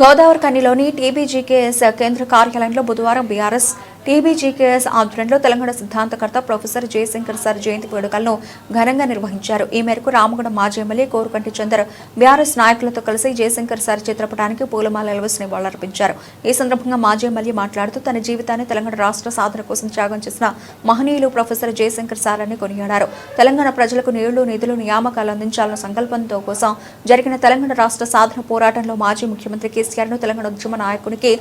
Godavari కనిలోని TBGKS కేంద్ర కార్యాలయంలో బుధవారం బీఆర్ఎస్ టీబీజీకేఎస్ ఆధ్వర్యంలో తెలంగాణ సిద్ధాంతకర్త ప్రొఫెసర్ జయశంకర్ సార్ జయంతి వేడుకలను ఘనంగా నిర్వహించారు. ఈ మేరకు రామగుండం మాజీ ఎమ్మెల్యే కోరుకంటి చందర్ బీఆర్ఎస్ నాయకులతో కలిసి జయశంకర్ సార్ చిత్రపటానికి పూలమాలలు వేసి నివాళులర్పించారు. ఈ సందర్భంగా మాజీ ఎమ్మెల్యే మాట్లాడుతూ తన జీవితాన్ని తెలంగాణ రాష్ట్ర సాధన కోసం త్యాగం చేసిన మహనీయులు ప్రొఫెసర్ జయశంకర్ సార్ అని కొనియాడారు. తెలంగాణ ప్రజలకు నీళ్ళు నిధులు నియామకాలు అందించాలన్న సంకల్పంతో కోసం జరిగిన తెలంగాణ రాష్ట్ర సాధన పోరాటంలో మాజీ ముఖ్యమంత్రి కేసీఆర్ను తెలంగాణ ఉద్యమ నాయకునికి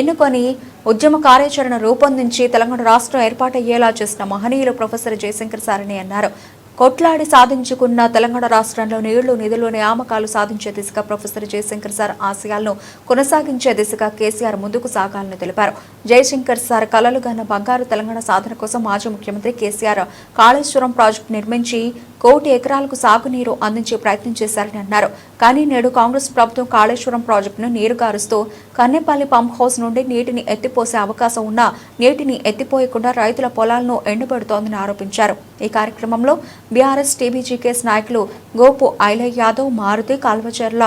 ఎన్నుకొని ఉద్యమ కార్యాచరణ రూపొందించి తెలంగాణ రాష్ట్రం ఏర్పాటయ్యేలా చేసిన మహనీయులు ప్రొఫెసర్ జయశంకర్ సార్ అని అన్నారు. కొట్లాడి సాధించుకున్న తెలంగాణ రాష్ట్రంలో నీళ్ళు నిధులు నియామకాలు సాధించే దిశగా ప్రొఫెసర్ జయశంకర్ సార్ ఆశయాలను కొనసాగించే దిశగా కేసీఆర్ ముందుకు సాగాలని తెలిపారు. జయశంకర్ సార్ కలలుగన్న బంగారు తెలంగాణ సాధన కోసం మాజీ ముఖ్యమంత్రి కేసీఆర్ కాళేశ్వరం ప్రాజెక్టు నిర్మించి కోటి ఎకరాలకు సాగునీరు అందించే ప్రయత్నం చేశారని అన్నారు. కానీ నేడు కాంగ్రెస్ ప్రభుత్వం కాళేశ్వరం ప్రాజెక్టును నీరు కారుస్తూ కన్నెపల్లి పంప్ హౌస్ నుండి నీటిని ఎత్తిపోసే అవకాశం ఉన్నా నీటిని ఎత్తిపోయకుండా రైతుల పొలాలను ఎండబెడుతోందని ఆరోపించారు. ఈ కార్యక్రమంలో బీఆర్ఎస్ టీబీజీకేఎస్ నాయకులు గోపు ఐలయ్య యాదవ్ మారుతి కాల్వచర్ల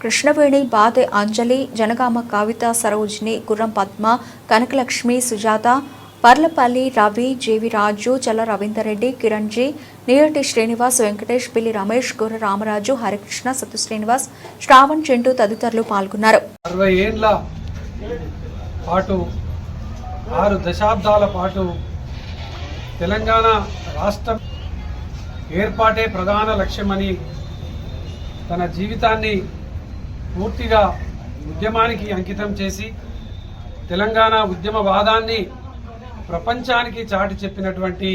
కృష్ణవేణి బాధే అంజలి Janagama Kavitha Sarojini Gurram Padma Kanakalakshmi Sujatha Parlapalli Ravi J V Raju Challa Ravinder Kiran G Nerati Srinivas Venkatesh Pilli Ramesh గుర్ర రామరాజు హరికృష్ణ సత్తు శ్రీనివాస్ శ్రావణ్ చింటూ తదితరులు పాల్గొన్నారు. అరవై ఏళ్ళ పాటు ఆరు దశాబ్దాల పాటు తెలంగాణ రాష్ట్రం ఏర్పాటే ప్రధాన లక్ష్యమని తన జీవితాన్ని పూర్తిగా ఉద్యమానికి అంకితం చేసి తెలంగాణ ఉద్యమ వాదాన్ని ప్రపంచానికి చాటి చెప్పినటువంటి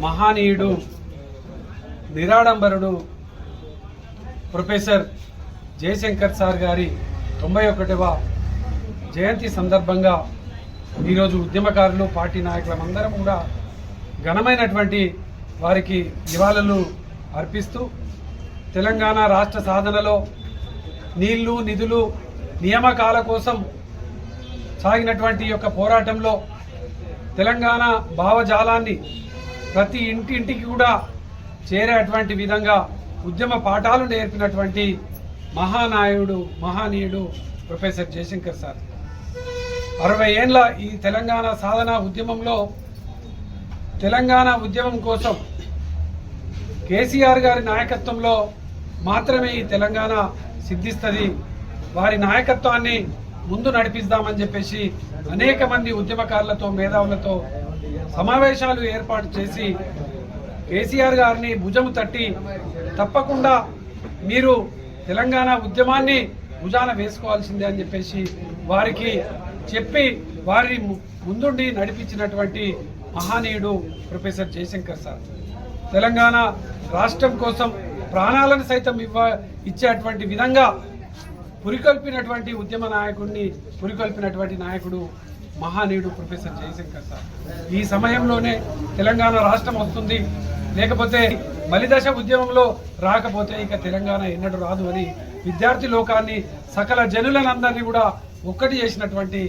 మహానీయుడు నిరాడంబరుడు ప్రొఫెసర్ జయశంకర్ సార్ గారి తొంభై ఒకటవ జయంతి సందర్భంగా ఈరోజు ఉద్యమకారులు పార్టీ నాయకులమందరం కూడా ఘనమైనటువంటి వారికి నివాళులు అర్పిస్తూ తెలంగాణ రాష్ట్ర సాధనలో నీళ్ళు నిధులు నియామకాల కోసం సాగినటువంటి యొక్క పోరాటంలో తెలంగాణ భావజాలాన్ని ప్రతి ఇంటింటికి కూడా చేరేటువంటి విధంగా ఉద్యమ పాఠాలు నేర్పినటువంటి మహానాయుడు మహానీయుడు ప్రొఫెసర్ జయశంకర్ సార్. అరవై ఏండ్ల ఈ తెలంగాణ సాధన ఉద్యమంలో తెలంగాణ ఉద్యమం కోసం కేసీఆర్ గారి నాయకత్వంలో మాత్రమే ఈ తెలంగాణ సిద్ధిస్తుంది. వారి నాయకత్వాన్ని ముందు నడిపిస్తామని చెప్పేసి అనేక మంది ఉద్యమకారులతో మేధావులతో సమావేశాలు ఏర్పాటు చేసి కేసీఆర్ గారిని భుజము తట్టి తప్పకుండా మీరు తెలంగాణ ఉద్యమాన్ని భుజాన వేసుకోవాల్సిందే అని చెప్పేసి వారికి చెప్పి వారిని ము- ముందుండి నడిపించినటువంటి మహానీయుడు ప్రొఫెసర్ జయశంకర్ సార్. తెలంగాణ రాష్ట్రం కోసం ప్రాణాలను సైతం ఇవ్వ ఇచ్చేటువంటి విధంగా పురికొల్పినటువంటి ఉద్యమ నాయకుడిని పురికొల్పినటువంటి నాయకుడు మహానీయుడు ప్రొఫెసర్ జయశంకర్ సార్. ఈ సమయంలోనే తెలంగాణ రాష్ట్రం వస్తుంది. లేకపోతే బలిదశ ఉద్యమంలో రాకపోతే ఇక తెలంగాణ ఎన్నడూ రాదు అని విద్యార్థి లోకాన్ని సకల జనులనందరినీ కూడా ఒక్కటి చేసినటువంటి